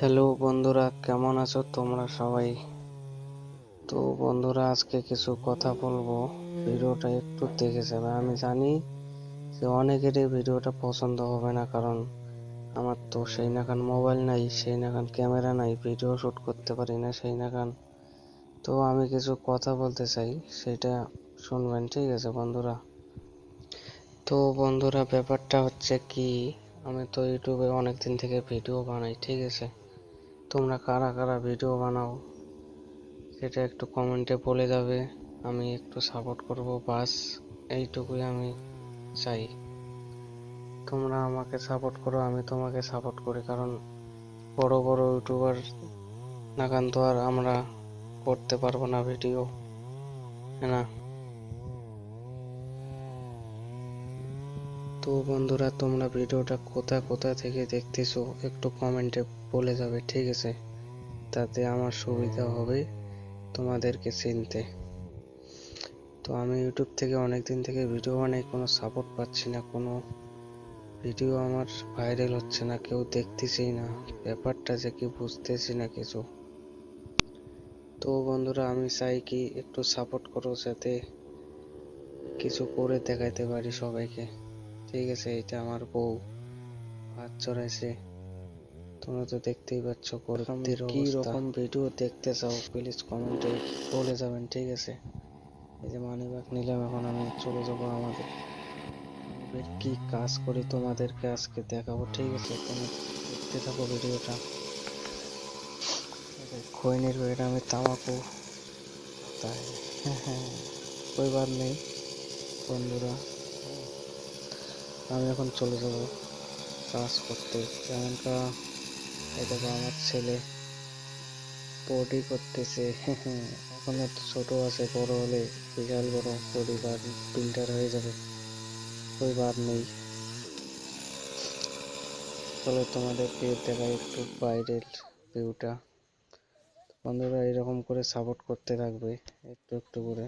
Hello বন্ধুরা, কেমন আছো তোমরা সবাই? তো বন্ধুরা, আজকে কিছু কথা বলব। ভিডিওটা একটু দেখে যাবে। আমি জানি যে অনেকেরই ভিডিওটা পছন্দ হবে না, কারণ আমার তো সেই নাখান মোবাইল নাই সেই নাখান ক্যামেরা নাই, ভিডিও শ্যুট করতে পারি না সেই নাখান তো আমি কিছু কথা বলতে চাই, সেটা শুনবেন, ঠিক আছে বন্ধুরা? তো বন্ধুরা, ব্যাপারটা হচ্ছে কি, আমি তো ইউটিউবে অনেক দিন থেকে ভিডিও বানাই, ঠিক আছে? তোমরা কারা কারা ভিডিও বানাও, সেটা একটু কমেন্টে বলে যাবে। আমি একটু সাপোর্ট করব, বাস এইটুকুই আমি চাই। তোমরা আমাকে সাপোর্ট করো, আমি তোমাকে সাপোর্ট করি, কারণ বড় বড় ইউটিউবার নাগান তো আর আমরা করতে পারব না ভিডিও না? তো বন্ধুরা, তোমরা ভিডিওটা কোথা কোথা থেকে দেখতেছো একটু কমেন্টে বলে যাবে, ঠিক আছে? তাতে আমার সুবিধা হবে তোমাদেরকে চিনতে। তো আমি ইউটিউব থেকে অনেক দিন থেকে ভিডিও বানাই, কোনো সাপোর্ট পাচ্ছি না, কোনো ভিডিও আমার ভাইরাল হচ্ছে না, কেউ দেখতেছি না, ব্যাপারটা যে কি বুঝতেছি না কিছু। তো বন্ধুরা, আমি চাই কি একটু সাপোর্ট করো, যাতে কিছু করে দেখাইতে পারি সবাইকে। ঠিক আছে এটা আমার বউ। হাত চড়াইছে তোমরা তো দেখতেই পাচ্ছ গরিবদের কি রকম ভিডিও দেখতে চাও প্লিজ কমেন্টে বলে যাবেন ঠিক আছে? এই যে মানি ব্যাগ নিলাম এখন আমি চলে যাব আমাদের। কি কাজ করি তোমাদেরকে আজকে দেখাবো ঠিক আছে? তুমি দেখতে থাকো ভিডিওটা। খৈনির বেড়ে আমি তামাকু। তাই হ্যাঁ হ্যাঁ কইবার নেই বন্ধুরা। আমি এখন চলে যাব কাজ করতে। যেমনটা এটা আমার ছেলে বডি করতেছে। এখন একটু ছোট আছে, বড় হলে বিশাল বড় পরিবার বিল্ডার হয়ে যাবে। ওই বার নেই। চলো তোমাদেরকে দেখাই একটু বাইরের ভিউটা বন্ধুরা, এরকম করে সাপোর্ট করতে থাকবে, একটু একটু করে।